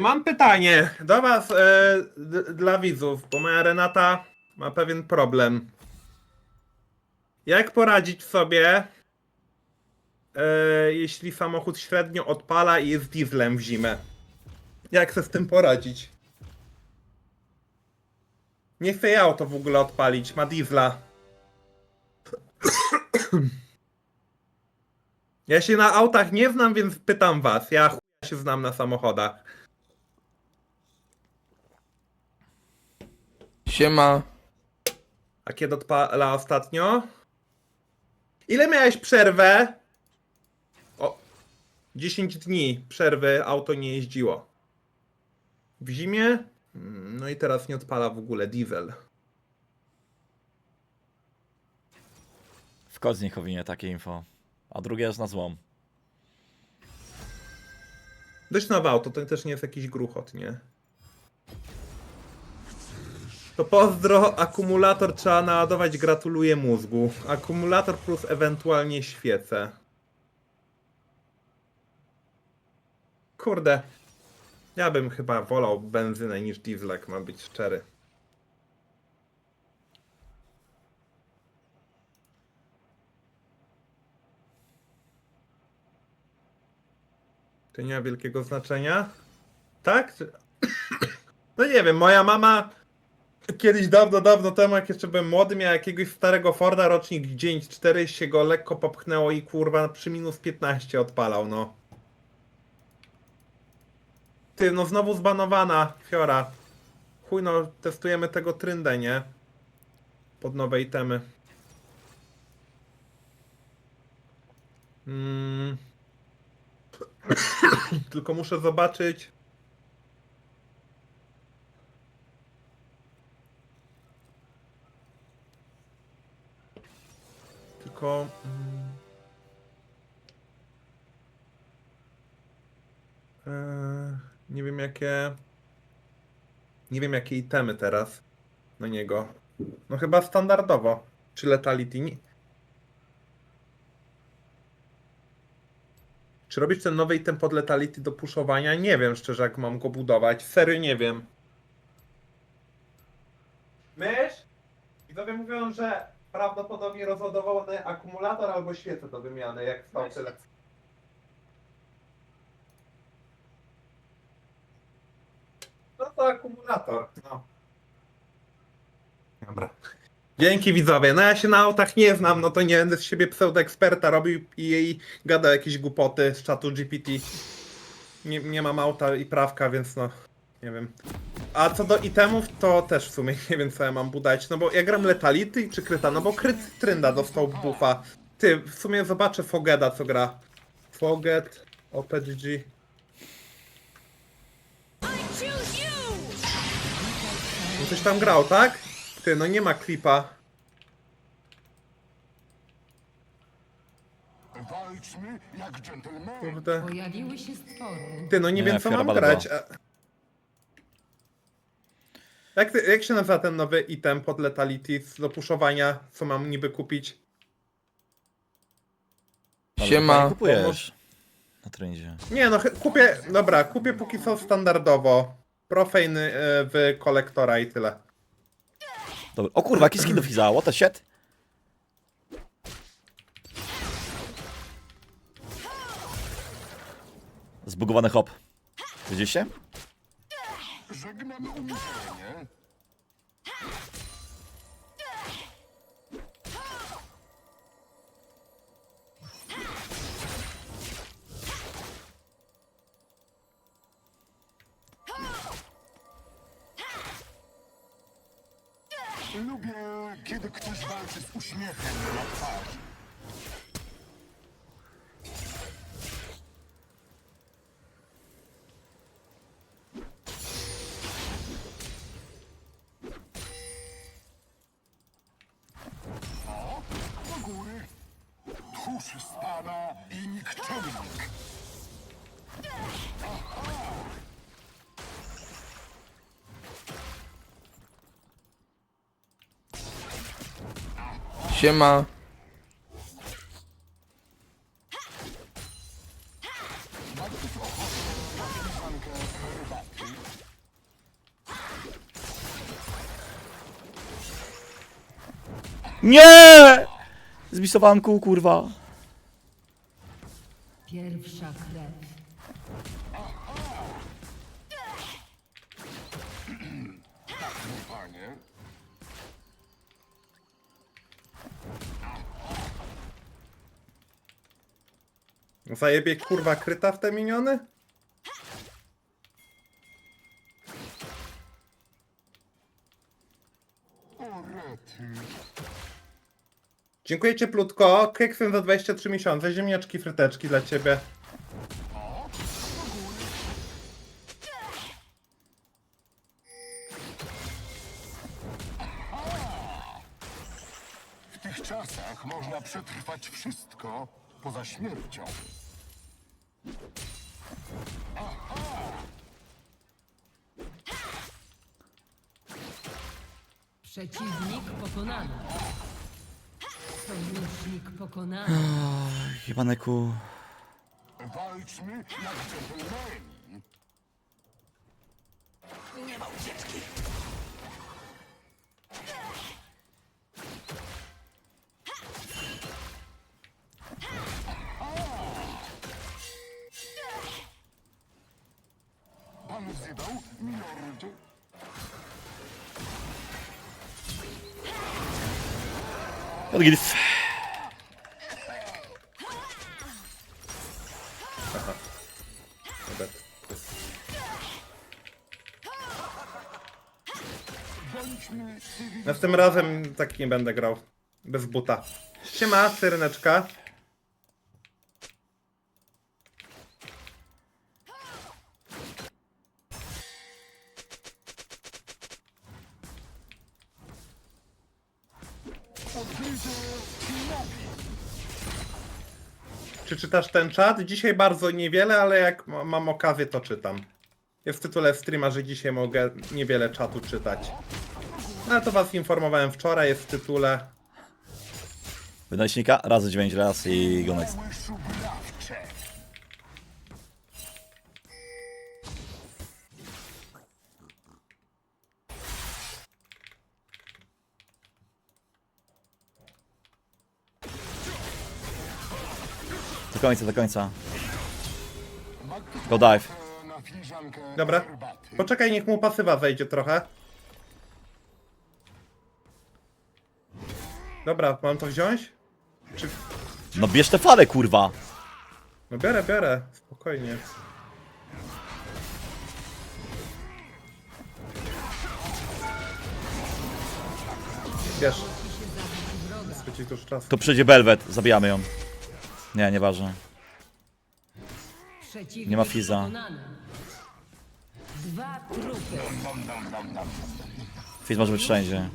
Mam pytanie do was, e, d- dla widzów, bo moja Renata ma pewien problem. Jak poradzić sobie, e, jeśli samochód średnio odpala i jest dieslem w zimę? Jak sobie z tym poradzić? Nie chce ja auto w ogóle odpalić, ma diesla. Ja się na autach nie znam, więc pytam was. Ja się znam na samochodach. Siema. A kiedy odpala ostatnio? Ile miałeś przerwę? O, 10 dni przerwy auto nie jeździło. W zimie? No i teraz nie odpala w ogóle diesel. W kod z nich owinie takie info. A drugie jest na złom. Dość nowe auto, to też nie jest jakiś gruchot, nie? To pozdro, akumulator trzeba naładować, gratuluję mózgu. Akumulator plus ewentualnie świece. Kurde. Ja bym chyba wolał benzynę niż dieslek, mam być szczery. To nie ma wielkiego znaczenia? Tak? No nie wiem, moja mama kiedyś dawno, dawno temu, jak jeszcze byłem młody, miała jakiegoś starego Forda, rocznik 94, się go lekko popchnęło i kurwa przy minus 15 odpalał, no. Ty, no znowu zbanowana Fiora. Chuj, no, testujemy tego tryndę, nie? Pod nowe itemy. Mm. Tylko muszę zobaczyć. Mm, Eee, nie wiem jakie. Nie wiem jakie itemy teraz na niego. No chyba standardowo. Czy letality? Nie. Czy robić ten nowy item pod letality do puszowania? Nie wiem szczerze jak mam go budować. Serio nie wiem. Mysz? Widzowie mówią, że prawdopodobnie rozładowany akumulator albo świecę do wymiany, jak stał tyle. No to akumulator, no. Dobra. Dzięki widzowie. No ja się na autach nie znam, no to nie będę z siebie pseudoeksperta robił i jej gada jakieś głupoty z czatu GPT. Nie, nie mam auta i prawka, więc no, nie wiem. A co do itemów, to też w sumie nie wiem co ja mam budać, no bo ja gram Letality czy Kryta, no bo Kryt Trynda dostał buffa. Ty, w sumie zobaczę Fogeda co gra. Foged, OPGG. No Coś tam grał, tak? Ty, no nie ma klipa. Walczmy jak dżentelmeni. Kurde. Pojawiły się stwory. Ty, no nie, Nie, wiem co mam grać. a- Jak, jak się nazywa ten nowy item pod Letality do puszowania, co mam niby kupić? Siema. kupujesz. Na trendzie. Nie no, kupię, dobra, kupię póki co standardowo. Profane y, w kolektora i tyle. Dobra. O kurwa, jaki skin do Fiza, what the shit? Zbugowany hop. Widzieliście? Żegnamy umieranie. Lubię, kiedy ktoś walczy z uśmiechem na twarzy. Siema. Nie! Zbisowałem kół, kurwa. Pierwsza krew. Panie, Zajebie kurwa kryta w te miniony? Dziękuję cieplutko. Keksem za 23 miesiące. Ziemniaczki, fryteczki dla ciebie. W tych czasach można przetrwać wszystko poza śmiercią. Przeciwnik pokonany. Sojusznik pokonany. Jebane kół. Walczmy jak dżentelmeni. Pan wzywał, milordzie? Odgryw. Cywilizowani. Następnym razem tak nie będę grał. Bez buta. Siema, syreneczka. Czy czytasz ten czat? Dzisiaj bardzo niewiele, ale jak ma- mam okazję, to czytam. Jest w tytule streama, że dzisiaj mogę niewiele czatu czytać. Ale to was informowałem wczoraj, jest w tytule. Wynośnika, razy 9 raz i go next. Do końca, do końca. Go dive. Dobra. Poczekaj, niech mu pasywa wejdzie trochę. Dobra, mam to wziąć? Czy... No bierz te fale, kurwa. No biorę, biorę. Spokojnie. Czas. To przyjdzie Belwet, zabijamy ją. Nie, nieważne. Przeciwnik Nie ma Fiza. pokonany. Dwa trupy. Fizz może być wszędzie.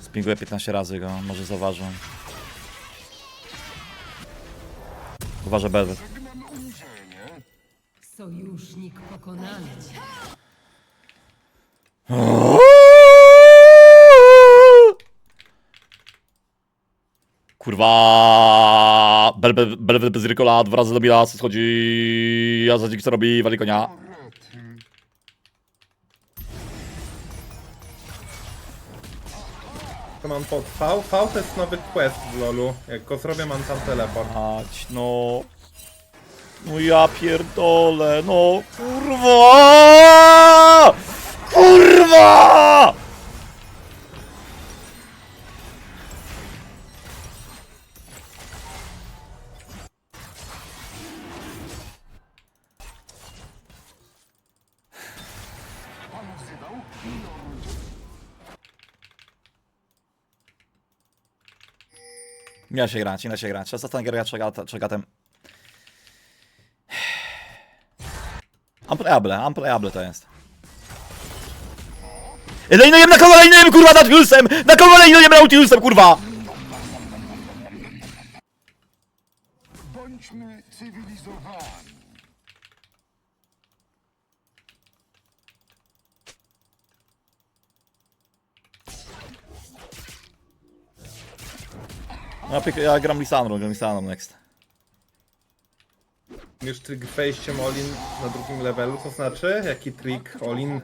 Spinguję 15 razy go, może zauważą. Uważa Belwet. Sojusznik pokonany. Kurwa! Belwet bez Rykola, dwa razy dobija, schodzi, a za co robi, wali konia. Mam pod V. V to jest nowy quest w LoLu. Jak go zrobię, mam tam teleport. Ać, no. No ja pierdolę, no kurwa! Kurwa! Nie da się grać, nie da się grać. Ostatnia gierka czegatem. Unplayable, unplayable to jest. Lejnujem na kogo lejnujem kurwa Nautilusem! Na kogo lejnujem Nautilusem kurwa! ty, ja gram Lisandrą, gram Lisandrą next. Już trik wejściem Olin na drugim levelu, to znaczy jaki trik Olin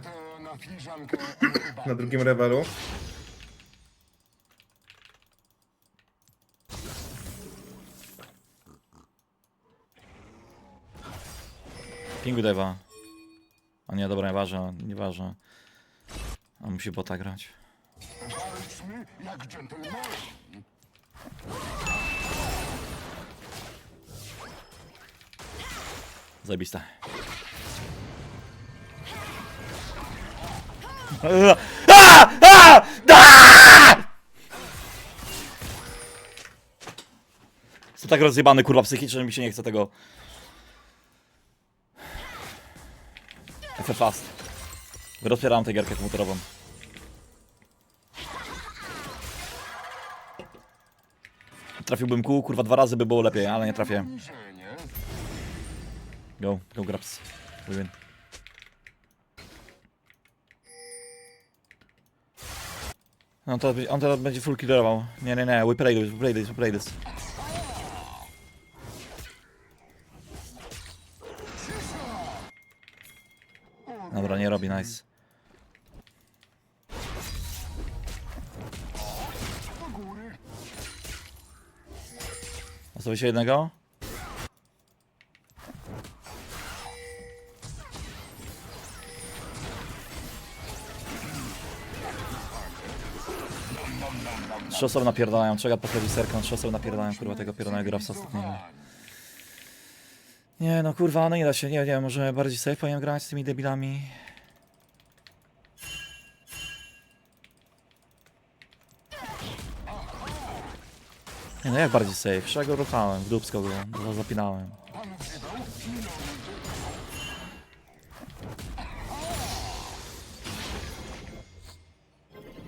na drugim levelu. Pingu Deva. A nie, dobra, nieważne, nieważne. A musi bota grać. Zajebiste. A! A! A! Jestem tak rozjebany, kurwa, psychicznie, że mi się nie chce tego. F fast. Rozpieram tę gierkę komputerową. Trafiłbym kół, kurwa, dwa razy by było lepiej, ale nie trafię. Go, go grabs. We win. No to on teraz będzie full killerował. Nie, nie, nie, we play this, we play this, we play this. Dobra, nie robi, nice. Zostawi się jednego? Trzy osoby napierdalają, czeka po serką, trzy osoby napierdalają, kurwa, tego pierdolnego grabsa ostatniego. Nie no, kurwa, no nie da się, nie, nie, może bardziej safe powinien grać z tymi debilami. Nie no, jak bardziej safe? Przecież ja go ruchałem, w dupsko go, go zapinałem.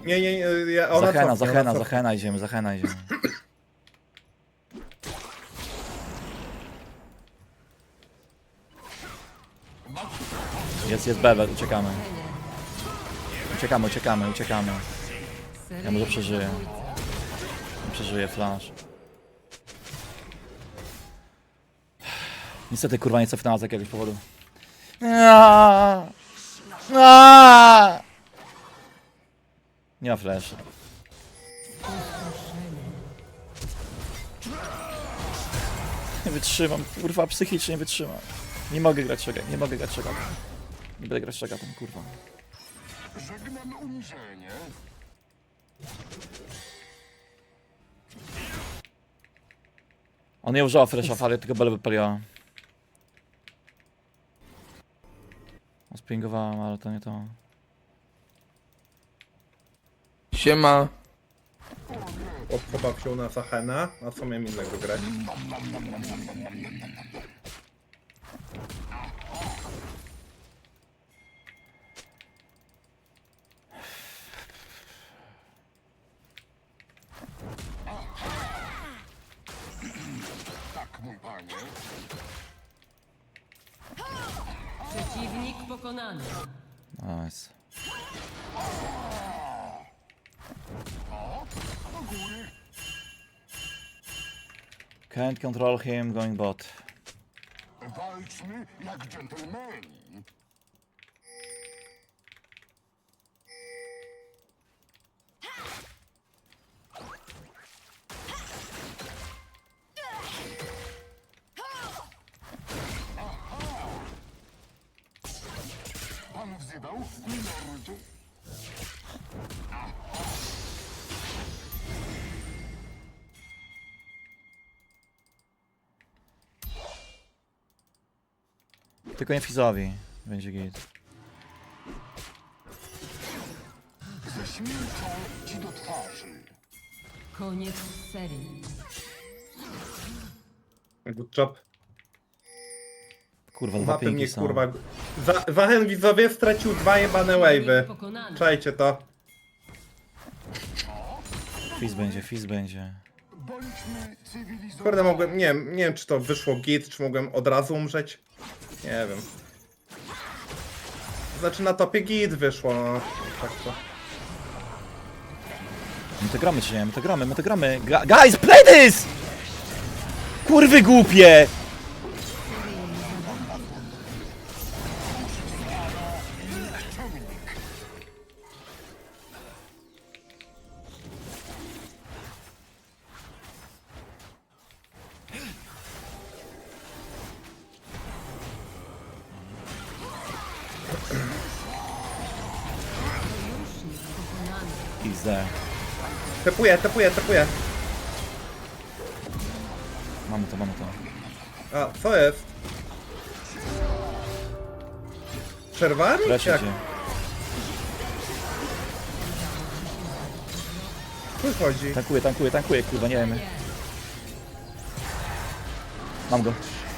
Nie, nie, nie, ja, ona Zachena, cofnie, Zachena, ona cofnie. Zachena idziemy, Zachena idziemy. Jest, jest Bevet, uciekamy. Uciekamy, uciekamy, uciekamy. Ja może przeżyję. Przeżyję flash. Niestety kurwa nie cofnęła z jakiegoś powodu. Aaaa! Aaaa! Nie ma flash. Nie wytrzymam, kurwa, psychicznie nie wytrzymam. Nie mogę grać czeka, nie mogę grać czeka. Nie będę grać czeka tam, kurwa. Żegnam uniżenie. On nie użyła flasha fali, tylko belę wypaliła. Springowałem, ale to nie to. Siema. Odchował się na Zachena, a co miałem innego grać? Tak, mój panie. Przeciwnik pokonany. Nice. Can't control him, going bot. Walczmy jak dżentelmeni. Tylko nie Fizowi. Będzie git. Ześmięczą ci do twarzy. Koniec serii. Good job. Kurwa, dwa Mapy mnie pinki są. kurwa... Za, Zachen widzowie stracił dwa jebane wave'y. Pokonany. Czajcie to. Fizz będzie, Fizz będzie. Bądźmy cywilizowani. Kurde, mogłem... Nie, wiem- nie wiem, czy to wyszło git, czy mogłem od razu umrzeć. Nie wiem. Znaczy na topie git wyszło, no. Tak to. My to gramy nie? My to gramy, my to gramy. Gra Guys, play this! Kurwy głupie! Tepuję, tepuję. Mamy to, mamy to. A, co jest? Przerwałem? Leczę Jak cię. tu chodzi? Tankuję, tankuję, tankuję, kurwa, nie wiem. Mam go.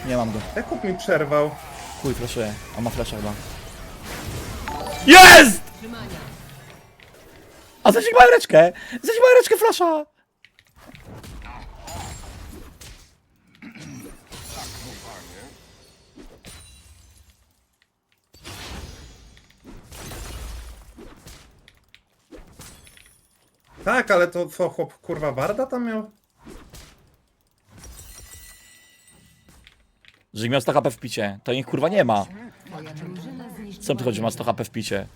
Nie mam go. Jakub mi przerwał? Chuj, flashuję. On ma flasha chyba. Jest! Trzymania. A zaciągnąłem reczkę! Zaciągnąłem reczkę flasha! Tak, ale to co, chłop kurwa Warda tam miał? Że miał 100 HP w picie. To ich kurwa nie ma. Twoja drużyna zniszczyła Co ty chodzi, ma 100 wieżę. HP w picie?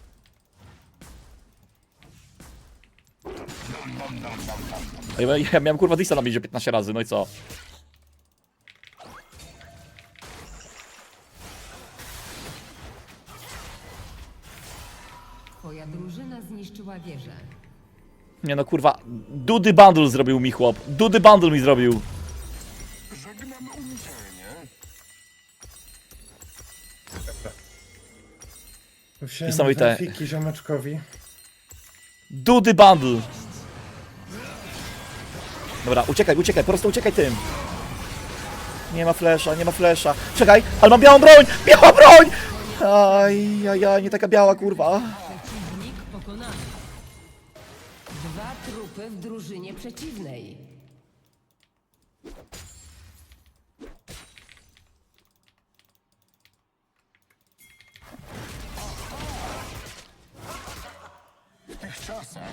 Ja, ja miałem kurwa Disa na midzie 15 razy, no i co? Twoja drużyna zniszczyła wieżę. Nie no kurwa, Dudy Bundle zrobił mi chłop. Dudy Bundle mi zrobił. Żegnam uniżenie. Wziąłem Niesamowite. grafiki ziomeczkowi. Dudy Bundle. Dobra, uciekaj, uciekaj, po prostu uciekaj tym. Nie ma flesza, nie ma flesza. Czekaj, ale mam białą broń! Biała broń! Aj, aj, aj, nie taka biała kurwa. Przeciwnik pokonany. Dwa trupy w drużynie przeciwnej.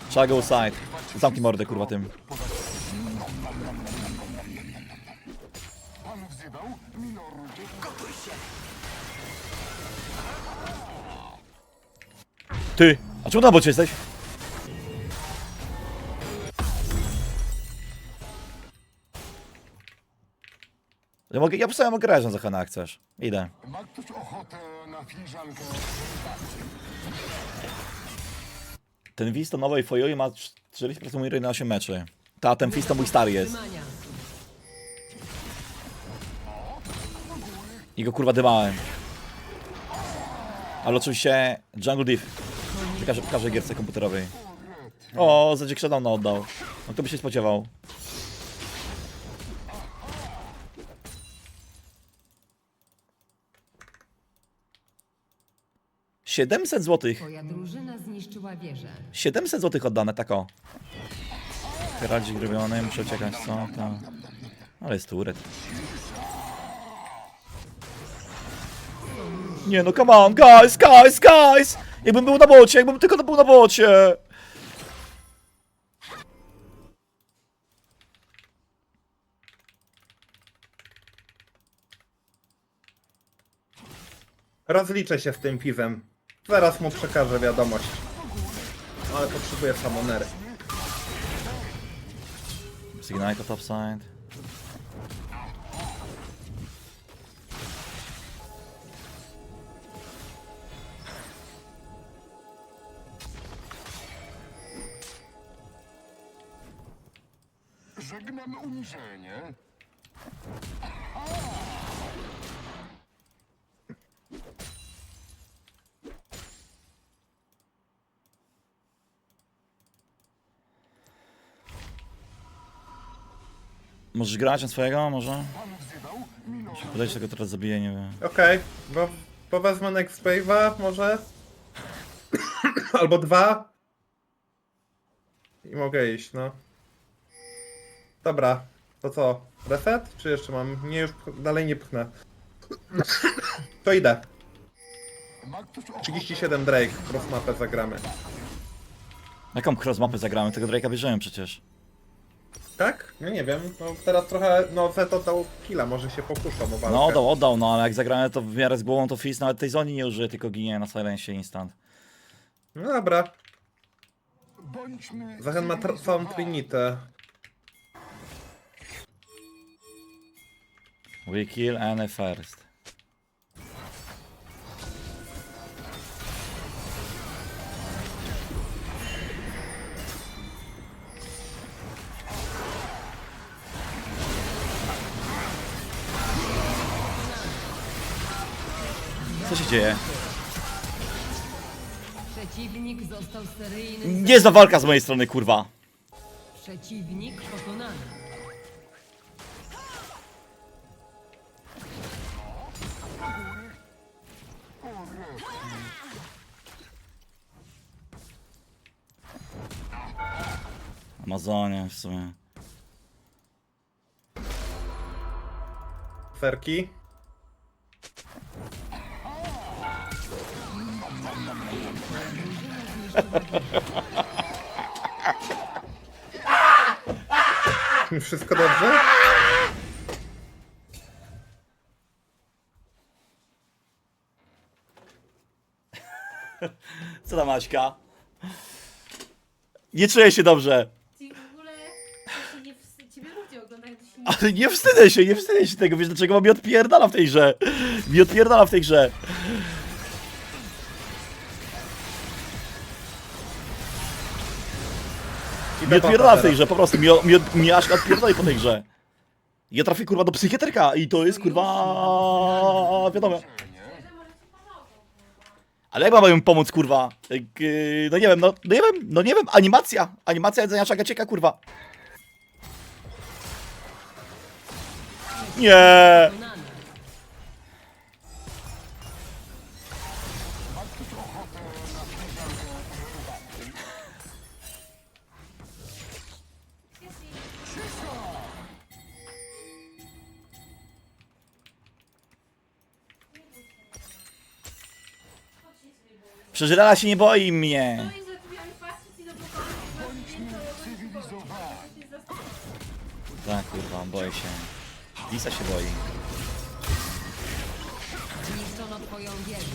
Trzeba go side. Zamknij mordę kurwa tym. Ty, a czemu na bocie jesteś? Ja mogę, ja po sobie mogę grać za Hana jak chcesz. Idę. Ma ktoś ochotę na filiżankę? Ten Wiz to nowej Foyoi ma 40% mój na 8 meczy. Ta, ten Fizz to mój stary jest. Trzymania. I go kurwa dymałem. Ale oczywiście Jungle Div. W każdej, w każdej gierce komputerowej. O, za Shadowna oddał. No kto by się spodziewał? Siedemset złotych. Twoja drużyna zniszczyła wieżę. 700 złotych oddane, tak o. Heraldzik robiony, muszę uciekać, co? To... Ale jest turet. Nie no, come on, guys, guys, guys! Jakbym był na bocie, jakbym tylko był na bocie! Rozliczę się z tym piwem. Zaraz mu przekażę wiadomość. Ale potrzebuję samonery. Signite topside. Żegnam uniżenie. Możesz grać na swojego, może? Pan wzywał. Podejść tego teraz zabiję, nie wiem. Okej, bo, bo wezmę next wave'a może? Albo dwa? I mogę iść, no. Dobra, to co? Reset? Czy jeszcze mam? Nie, już pch- dalej nie pchnę. To idę. Ma ktoś ochotę 37 Drake, cross mapę zagramy. Jaką cross mapę zagramy? Tego Drake'a bierzemy przecież. Tak? Ja nie wiem, no teraz trochę, no Zeto dał killa, może się pokuszą o walkę. No oddał, oddał, no ale jak zagramy to w miarę z głową to Fizz nawet tej zoni nie użyje, tylko ginie na silencie instant. No dobra, Zachen ma tr- całą Trinitę. We kill any first. Co się dzieje? Przeciwnik został seryjny. Nie za walka z mojej strony, kurwa. Przeciwnik pokonany. Amazonie w sumie. Ferki. Wszystko dobrze? Co tam Maćka? Nie czuję się dobrze. Nie wstydzę się, nie wstydzę się tego. Wiesz dlaczego? Bo mi odpierdala w tej grze. Mi odpierdala w tej grze. Mi odpierdala w tej grze, po prostu. Mi, mi, mi aż odpierdala po tej grze. Ja trafię kurwa do psychiatryka i to jest kurwa wiadomo. Ale jak mam im pomóc kurwa? Jak, yy, No nie wiem, no, no nie wiem, no nie wiem, animacja. Animacja jedzenia szagacieka kurwa. Nie. Pokonany. Przeżylala się nie boi mnie. Tak, kurwa, boję się. Lisa się boi. Zniszczono twoją wieżę.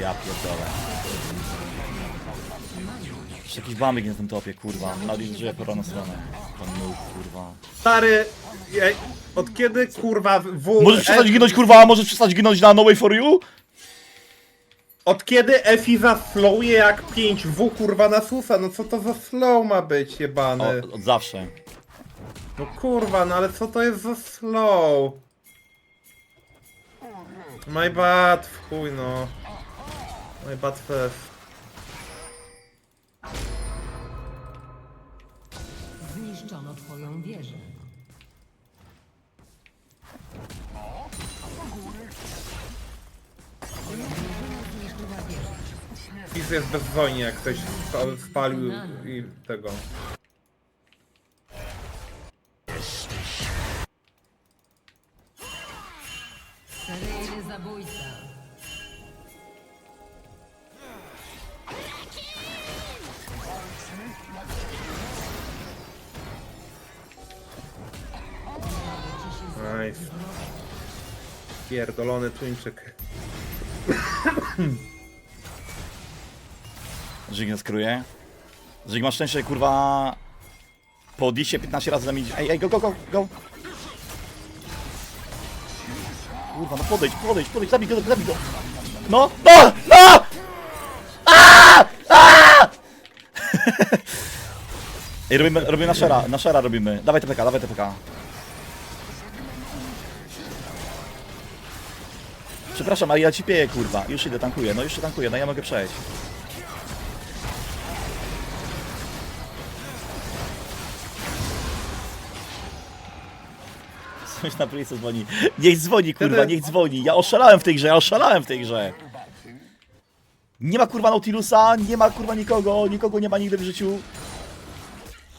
Ja pierdolę. Jeszcze jakiś bambik na tym topie, kurwa. Nadal żyje po raną stronę. Pan nóg, kurwa. Stary, ej, od kiedy kurwa w... Możesz przestać ginąć, kurwa, możesz przestać ginąć na No Way For You? Od kiedy Efi zaslowuje jak 5W kurwa na susa? No co to za slow ma być jebany? O, od zawsze. No kurwa, no ale co to jest za slow? My bad, w chuj no. My bad fest. Zniszczono twoją wieżę. Fizz jest bezzwojnie, jak ktoś spa- spalił i tego. Seryjny zabójca. Nice. Pierdolony tuńczyk. Żyg nie skruje. Żyg masz szczęście, kurwa. Po odliście 15 razy zamienić. Ej, ej, go, go, go, go. Kurwa, no podejdź, podejdź, podejdź, zabij go, zabij go. No, no, no! Aaaa! Ej, robimy, robimy na szera, na szera robimy. Dawaj TPK, dawaj TPK. Przepraszam, ale ja ci pieję, kurwa. Już idę, tankuję, no już się tankuję, no ja mogę przejść. Coś na policji dzwoni. Niech dzwoni, kurwa, niech dzwoni. Ja oszalałem w tej grze, ja oszalałem w tej grze. Nie ma kurwa Nautilusa, nie ma kurwa nikogo, nikogo nie ma nigdy w życiu.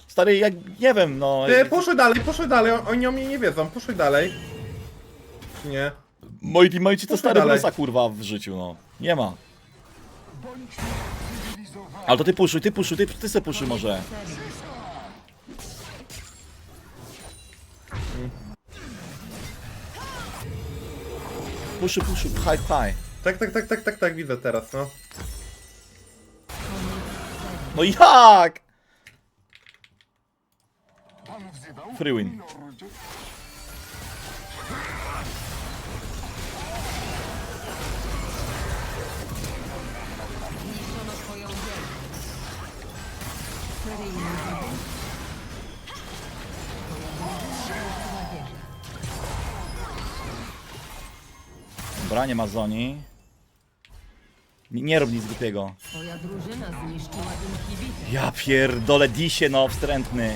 Stary, jak nie wiem, no. Ty, poszły dalej, poszły dalej, on- oni o mnie nie wiedzą, poszły dalej. Nie. Moi teammates to stary dalej. Kurwa w życiu, no. Nie ma. Ale to ty puszuj, ty puszuj, ty, ty se puszuj może. Puszuj, puszuj, pchaj, pchaj. Tak, tak, tak, tak, tak, tak, widzę teraz, no. No jak? Free win. Zniszczono twoją wieżę. Seryjny zabójca. Dobra, nie ma zoni. Nie, nie rób nic głupiego. Twoja drużyna zniszczyła inhibitor. Ja pierdolę disie, no wstrętny.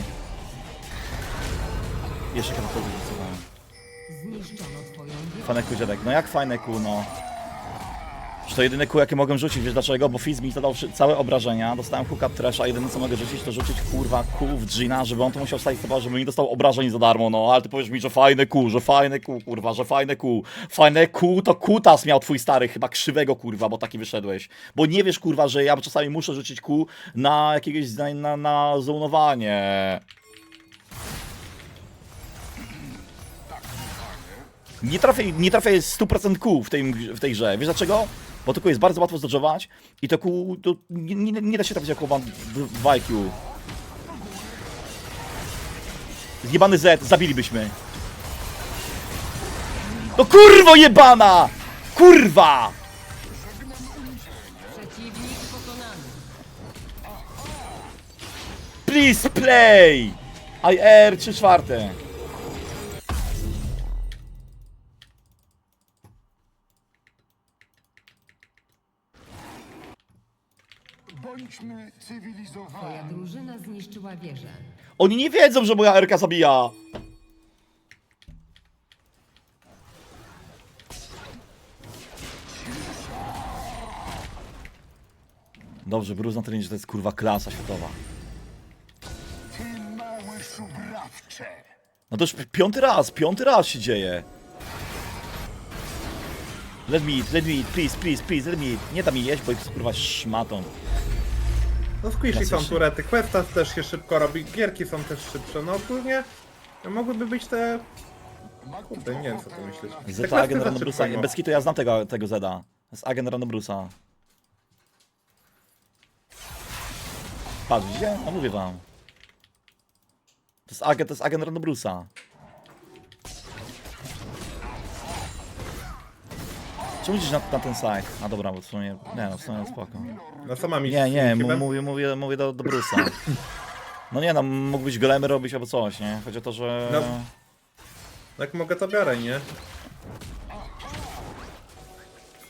Jeszcze kawałek wystosowałem. Zniszczono twoją kół dziadek. No jak fajne no. Że to jedyne kół, jakie mogłem rzucić, wiesz dlaczego? Bo Fizz mi zadał całe obrażenia, dostałem hook up trash, a jedyne co mogę rzucić, to rzucić kurwa kół w Gina, żeby on to musiał stać sobie, żeby nie dostał obrażeń za darmo, no. Ale ty powiesz mi, że fajne kół, że fajne kół, kurwa, że fajne kół. Fajne kół to kutas miał twój stary, chyba krzywego kurwa, bo taki wyszedłeś. Bo nie wiesz kurwa, że ja czasami muszę rzucić kół na jakiegoś, na, na, na zonowanie. Nie trafię, nie trafię 100% kół w tej, w tej grze. Wiesz dlaczego? Bo kół jest bardzo łatwo zdodżować i to kół to nie, nie, nie da się trafić jako 2 IQ. Zjebany Z, zabilibyśmy. No kurwo jebana! Kurwa! Please play! IR 3 czwarte. Bądźmy Twoja cywilizowani. drużyna zniszczyła wieżę. Oni nie wiedzą, że moja RK zabija. Dobrze, Bruce na treningu to jest kurwa klasa światowa. Ty małe szubrawcze. No to już piąty raz, piąty raz się dzieje. Let me eat, let me eat, please, please, please, let me eat. Nie da mi jeść, bo jest kurwa szmatą. No squishy są turety, questas też się szybko robi, gierki są też szybsze, no ogólnie mogłyby być te... Kurde, nie wiem co myślisz. Te Zeta agent idą. Bez kitu ja znam tego, tego Zeda. To jest agent Random Bruce'a. Patrz, widzicie? No mówię wam. To jest agent, to jest agent Random Czemu idziesz na, na ten site? A dobra, bo w sumie, nie no, w sumie spoko. No co mam iść Nie, nie, mu- mówię, mówię, mówię do, do Bruce'a. No nie no, mógłbyś golemy robić albo coś, nie? Chodzi o to, że... No. Jak mogę to biorę, nie?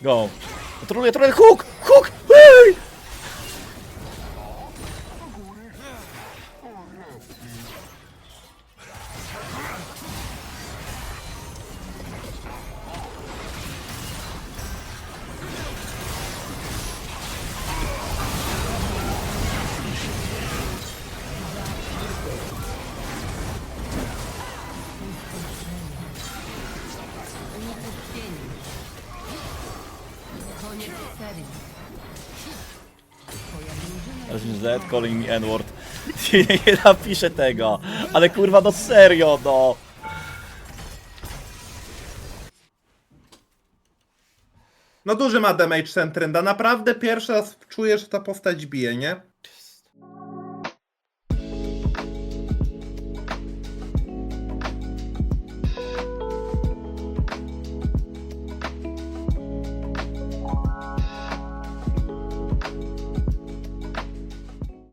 Go. Troluję, troluję, hook! Hook! Hej! Calling me N-word. Nie, napiszę tego. Ale kurwa, no serio, no. No duży ma damage ten trynda, naprawdę pierwszy raz czuję, że ta postać bije, nie?